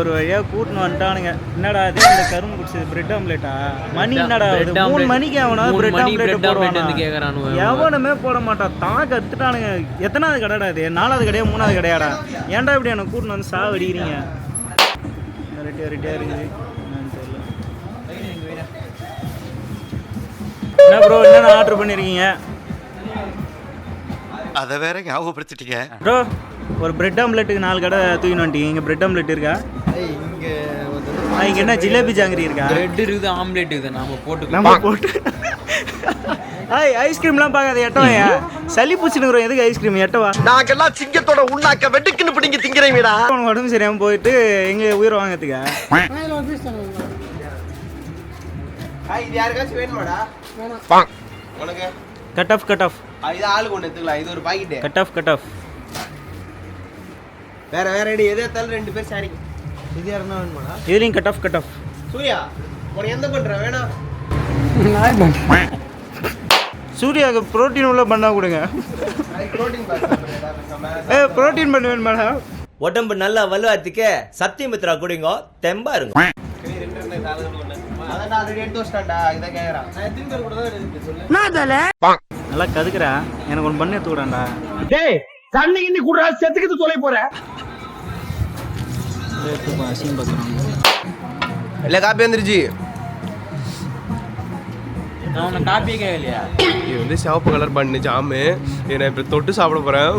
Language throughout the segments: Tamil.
ஒரு வழியா கூட்டின்னு வந்துட்டானுங்க. என்னடா அது இந்த கரும்பு குடிச்சது பிரெட் ஆம்லெட்டா மணி என்னடா இது? மூணு. மணிக்கு அவனா பிரெட் ஆம்லெட் போடுவானா. எவனுமே போட மாட்டான். தான் கத்துட்டானுங்க. எத்தனாவது கடைடா இது? நாலாவது கடையா மூணாவது கடையாடா? ஏன்டா இப்படி எனக்கு கூட்டின்னு வந்து சாவ அடிக்கிறீங்க ரெட்டியா ரெட்டியா இருக்குது என்னன்னு தெரியல. என்ன ப்ரோ என்னென்ன ஆர்டர் பண்ணிருக்கீங்க? அதை வேற ஞாபகப்படுத்திட்டீங்க. ப்ரோ ஒரு பிரெட் ஆம்லெட்டுக்கு நாலு கடை தூக்கின்னு வந்துட்டீங்க. இங்கே பிரெட் ஆம்லெட் இருக்கா? இங்கே இங்கே என்ன ஜிலேபி ஜாங்கிரி இருக்கா? பிரெட் இருக்குது ஆம்லெட் இருக்குது. நாம போட்டு நம்ம போட்டு ஐய் ஐஸ்கிரீம்லாம் பார்க்காத எட்டவாயா சளி பிடிச்சினுக்குறோம் எதுக்கு ஐஸ்கிரீம் எட்டவா நாங்கெல்லாம் சிங்கத்தோட உண்ணாக்க வெட்டுக்குன்னு பிடிங்க திங்கிறீங்கடா உனக்கு உடம்பு சரியாம போயிட்டு எங்க உயிர் வாங்கறதுக்கா? இது யாருக்காச்சும் வேணுமாடா? உனக்கு? கட் ஆஃப் கட் ஆஃப் இது ஆளுக்கு ஒன்று எடுத்துக்கலாம். இது ஒரு packet cut off cut off வேற வேற அடி எது எடுத்தாலும் ரெண்டு பேர் சாரி இது யாருன்னா வேணுமாடா? இதுலேயும் cut off cut off Surya உனக்கு எந்த பண்ற? வேணாம் சூர்யாவுக்கு ப்ரோட்டீன் உள்ள பண்ணா கொடுங்க. ப்ரோட்டீன் ஏ ப்ரோட்டீன் பண்ண வேணுமாடா. உடம்பு நல்லா வலுவாத்துக்கு சத்தியமித்ரா குடிங்க தெம்பா இருங்க. எடுத்து நல்லா கதுக்குறா. எனக்கு ஒன்று பண்ணி எடுத்துக்கூடாண்டா டேய் தண்ணி கிண்ணி குடுறா செத்துக்கிட்டு தொலை போற. பார்க்குறாங்க இல்லை காப்பி வந்துருச்சு இது வந்து சிவப்பு கலர் பண்ணு ஜாமு இதை நான் இப்போ தொட்டு சாப்பிட போகிறேன்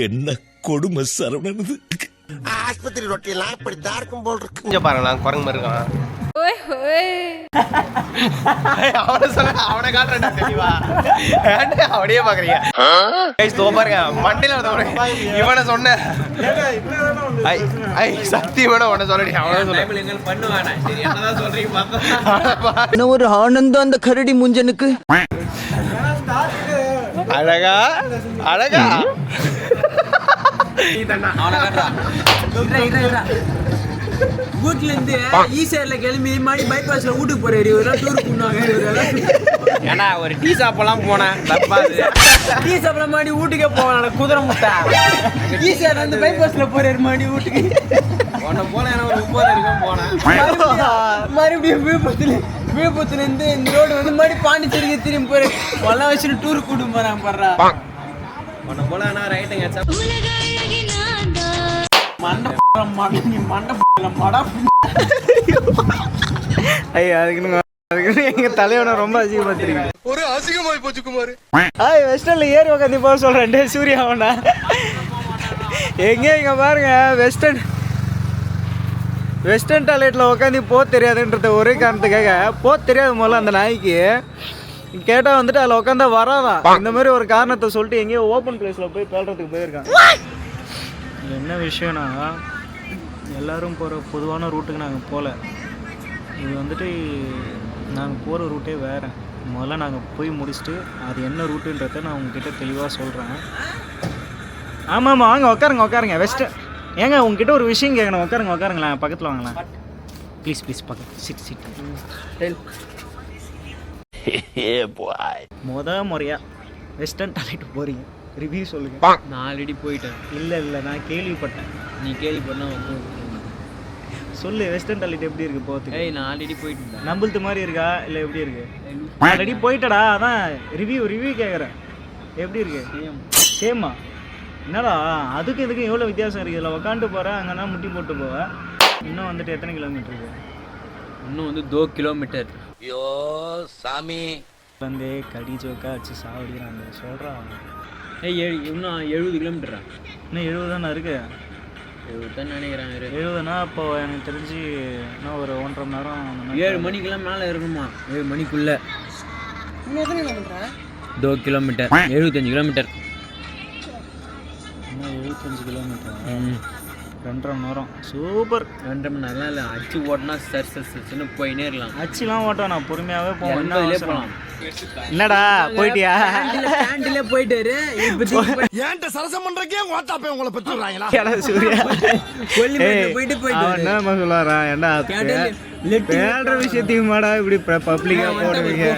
என்ன கொடுமை சரவணனது இங்கே பாருங்க நான் குரங்கு மாதிரி இருக்கான் அவனை சொல்ல அவனை காட்டுறேன்டா தெளிவா. அவனையே பாக்குறீங்க? பாருங்க மண்டையில வந்து இவனை ஐ ஐ சத்தியமான உன்னை சொல்லடி அவனை சொல்ல. ஒரு ஆனந்தம் அந்த கரடி முஞ்சனுக்கு? அழகா? அழகா? அவனை வீட்ல இருந்து ஈசிஆர்ல கிளம்பி மணி பைபாஸ்ல வீட்டுக்கு போறாரு இவரெல்லாம் டூர் பண்ணுவாங்க ஏன்னா ஒரு டீ சாப்பிடலாம் போனேன். தப்பா டீ சாப்பிட மாடி வீட்டுக்கே போவான் குதிரை முட்டை. ஈசிஆர்ல இருந்து பைபாஸ்ல போறாரு மாடி வீட்டுக்கு. உன்னை போல ஏன்னா ஒரு முப்பது வரைக்கும் போனேன். மறுபடியும் விழுப்புரத்துல விழுப்புரத்துல இருந்து இந்த ரோடு வந்து மறுபடியும் பாண்டிச்சேரிக்கு திரும்பி போற. வல்ல வச்சுட்டு டூர் கூட்டு போறான் பாடுறா உன்னை போல ஏன்னா ரைட்டுங்க ஐயா அதுக்குன்னு அதுக்குன்னு எங்கள் தலைவனை ரொம்ப அசிங்கப்படுத்துறீங்க ஒரு அசிங்கமாய் போச்சு குமார். ஆய் வெஸ்டர்னில் ஏறி உட்காந்து போக சொல்கிறேன் டே சூர்யாவனா எங்கே இங்கே பாருங்க வெஸ்டர்ன் வெஸ்டர்ன் டாய்லெட்டில் உட்காந்து போக தெரியாதுன்றத ஒரே காரணத்துக்காக போக தெரியாது முதல்ல அந்த நாய்க்கு கேட்டால் வந்துட்டு அதில் உட்காந்தா வராதான் இந்த மாதிரி ஒரு காரணத்தை சொல்லிட்டு எங்கேயோ ஓப்பன் பிளேஸில் போய் பேல்றதுக்கு போயிருக்கான். என்ன விஷயம்னா எல்லாரும் போகிற பொதுவான ரூட்டுக்கு நாங்கள் போகல இது வந்துட்டு நாங்கள் போகிற ரூட்டே வேறு. முதல்ல நாங்கள் போய் முடிச்சுட்டு அது என்ன ரூட்டுன்றதை நான் உங்ககிட்ட தெளிவாக சொல்கிறேன் ஆமாம் ஆமாம் வாங்க உட்காருங்க உட்காருங்க வெஸ்ட்டு ஏங்க உங்ககிட்ட ஒரு விஷயம் கேட்கணும் உட்காருங்க உட்காருங்களேன் பக்கத்தில் வாங்களேன். ப்ளீஸ் ப்ளீஸ் பக்கத்து சிட் சிட் முத முறையாக வெஸ்டர்ன் டாய்லெட் போகிறீங்க ரிவ்யூ சொல்லுங்கள் நான் ஆல்ரெடி போயிட்டேன். இல்லை இல்லை நான் கேள்விப்பட்டேன். நீ கேள்விப்பட்டா வந்து சொல்லு வெஸ்டர்ன் டாய்லெட் எப்படி இருக்குது போகிறதுக்கு ஏய் நான் ஆல்ரெடி போயிட்டேன் நம்மளுது மாதிரி இருக்கா? இல்லை எப்படி இருக்கு? ஆல்ரெடி போயிட்டடா அதான் ரிவ்யூ ரிவ்யூ கேட்குறேன் எப்படி இருக்கு? சேமா என்னடா அதுக்கு இதுக்கும் எவ்வளோ வித்தியாசம் இருக்குது இதில் உக்காந்துட்டு போகிறேன் அங்கன்னா முட்டி போட்டு போவேன். இன்னும் வந்துட்டு எத்தனை கிலோமீட்டர் இருக்கு? இன்னும் வந்து தோ கிலோமீட்டர் ஐயோ சாமி. வந்து கடி ஜோக்கா வச்சு சாவடிக்கிறாங்க. சொல்கிறான் ஏய் ஏழு இன்னும் எழுபது கிலோமீட்டரா இன்னும் எழுபது தானே இருக்கு? எழுபது தான் நினைக்கிறேன் இரு. எழுபதுனா இப்போ எனக்கு தெரிஞ்சு இன்னும் ஒரு ஒன்றரை மணி நேரம் ஏழு மணிக்கெல்லாம் மேலே இருக்கணுமா? ஏழு மணிக்குள்ள. தோ கிலோமீட்டர். எழுபத்தஞ்சு கிலோமீட்டர். இன்னும் எழுபத்தஞ்சு கிலோமீட்டர்? ம். ரெண்டரை மணி நேரம். சூப்பர். ரெண்டரை மணி நேரம்லாம் இல்லை. அடிச்சு ஓட்டினா சர் சர் சர்னு போயினே இருக்கலாம். அச்சுலாம் ஓட்டம் நான் பொறுமையாகவே போவேன் என்ன? போகலாம் என்னடா போயிட்டியா? பேண்டிலே போயிட்டாரு ஏன்ட்ட சரசம் பண்றக்கே ஓட்டாப்பே உங்களை பெற்றுறாங்களா ஏடா சூர்யா. போயிட்டு சொல்லுவாரான் ஏன்டா கேட்டா லெட்டு பேடுற விஷயத்தையும் மாடா இப்படி பப்ளிக்கா போடுவீங்க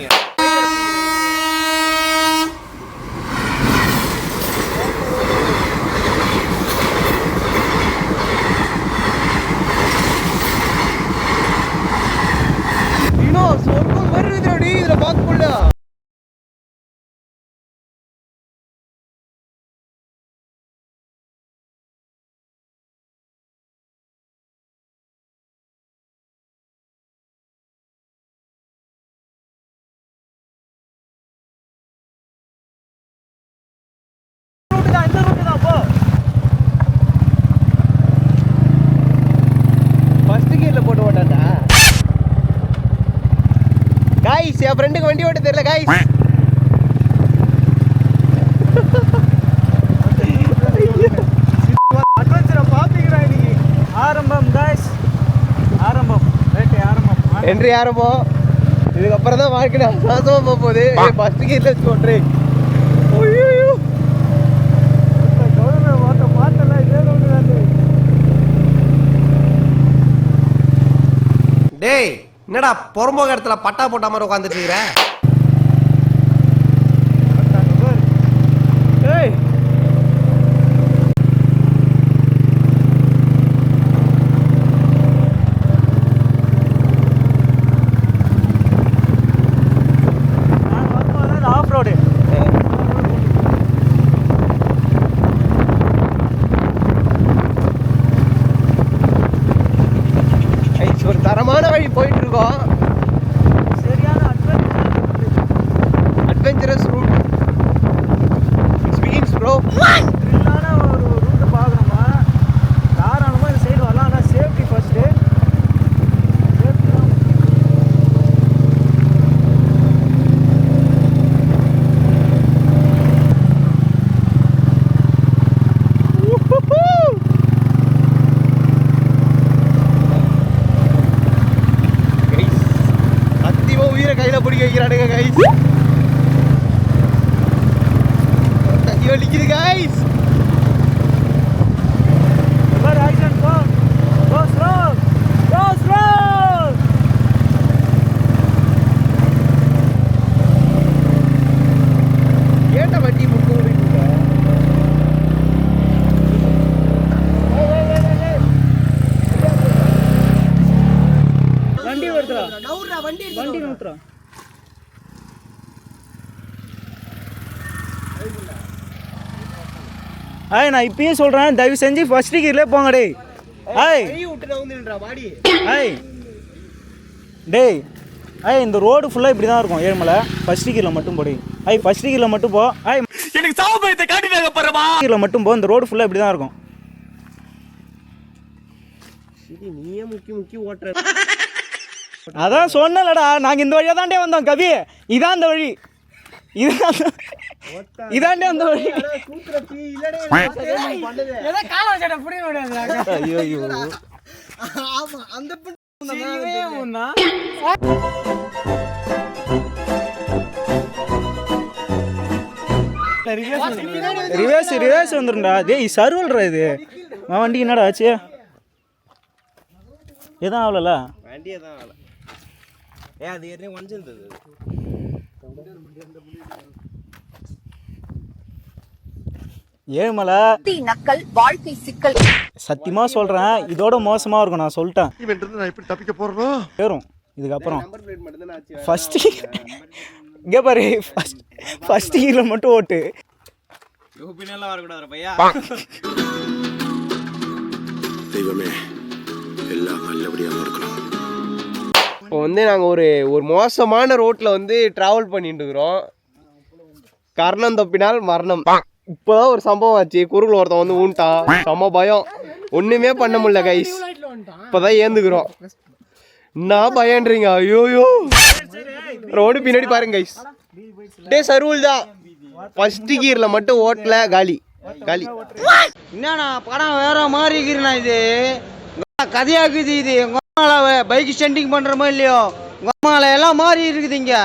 ಇದ್ರೆ ಬಾಕ್ಕೊಳ್ಳ ஓட்ட தெரியல கைஸ் அட்வென்ச்சரை பார்ப்பீங்களா இன்னைக்கு ஆரம்பம். காய்ஸ் ஆரம்பம் ரைட்டு ஆரம்பம் என்று யாரமோ இதுக்கப்புறம் தான் வாழ்க்கை நாசமா போக போகுது ஃபர்ஸ்ட் கீர்ல இதே ஒன்று டேய். என்னடா புறம்போக இடத்துல பட்டா போட்ட மாதிரி உட்காந்துட்டு இருக்கிற ஏய் ஆஃப் ரோடு ஐஸ், ஒரு தரமான வழி போயிட்டு இருக்கோம் சரியான adventurous route it's begins bro த்ரில்லான ஒரு ரூட்டு பார்க்கணுமா தாராளமாக இந்த சைடு வரலாம் ஆனால் சேஃப்டி ஃபஸ்ட்டு சேஃப்டி தான் சத்தியமா உயிரை கையில பிடிக்க வைக்கிறானுங்க கைஸ் கத்தி வலிக்குது guys Good action, go! Go slow! Go slow! ஏன்டா வண்டி முக்கு வண்டி வருதுடா வண்டி நூத்துறா ஆய் நான் இப்பயே சொல்கிறேன் தயவு செஞ்சு ஃபர்ஸ்ட் கீர்லே போங்க டேய். ஆய் ஆய் டேய். ஐய் இந்த ரோடு ஃபுல்லாக இப்படி தான் இருக்கும் ஏழுமலை ஃபர்ஸ்ட் கீரில் மட்டும் போடி ஐய் ஃபர்ஸ்ட் கீரில் மட்டும் போ. ஐய் எனக்கு சாவபயத்தை காட்டினாங்க பரமா கீரில் மட்டும் போ இந்த ரோடு ஃபுல்லாக இப்படி தான் இருக்கும். நீயே முக்கி முக்கி ஓட்டுற. அதான் சொன்னலடா நாங்கள் இந்த வழியாக தாண்டே வந்தோம் கவி. இதான் அந்த வழி. இதான் இதாண்டே அந்த வழி. ஐயோ ஐயோ. ரிவேர்ஸ் ரிவேர்ஸ் வந்துரும்டா டேய் சர்வல்ரா இது. உன் வண்டி என்னடா ஆச்சு? எதுவும் ஆகலல்ல? வண்டியே தான் வேலை ஏ அது ஏற்கனவே ஒன்றிருந்தது ஏழுமலை. நக்கல் வாழ்க்கை சிக்கல். சத்தியமாக சொல்கிறேன் இதோட மோசமாக இருக்கும் நான் சொல்லிட்டேன். நான் எப்படி தப்பிக்க போறோம் ஏறும் இதுக்கப்புறம். நம்பர் பிளேட் மட்டும் தான் ஆச்சு ஃபஸ்ட்டு இங்கே பாரு ஃபஸ்ட் ஃபஸ்ட் கீரில் மட்டும் ஓட்டு. தெய்வமே எல்லாம் நல்லபடியா நடக்கணும். இப்போ வந்து நாங்கள் ஒரு ஒரு மோசமான ரோட்டில் வந்து ட்ராவல் பண்ணிட்டு இருக்கிறோம். கர்ணம் தப்பினால் மரணம். இப்போதான் ஒரு சம்பவம் ஆச்சு. குறுக்குல ஒருத்தன் வந்து ஊன்ட்டான் செம்ம பயம். ஒன்றுமே பண்ண முடியல கைஸ் இப்போதான் ஏந்துக்கிறோம். என்ன பயன்றீங்க? ஐயோயோ. ரோடு பின்னாடி பாருங்க கைஸ் டே சருவல் தான். ஃபர்ஸ்ட் கீரில் மட்டும் ஓட்டல காலி. காலி. என்னண்ணா படம் வேற மாதிரி இருக்குண்ணா இது. கதையாக்குது இது. பைக் ஸ்டண்டிங் பண்றோமோ இல்லையோ? உங்க எல்லாம் மாறி இருக்குது இங்கே.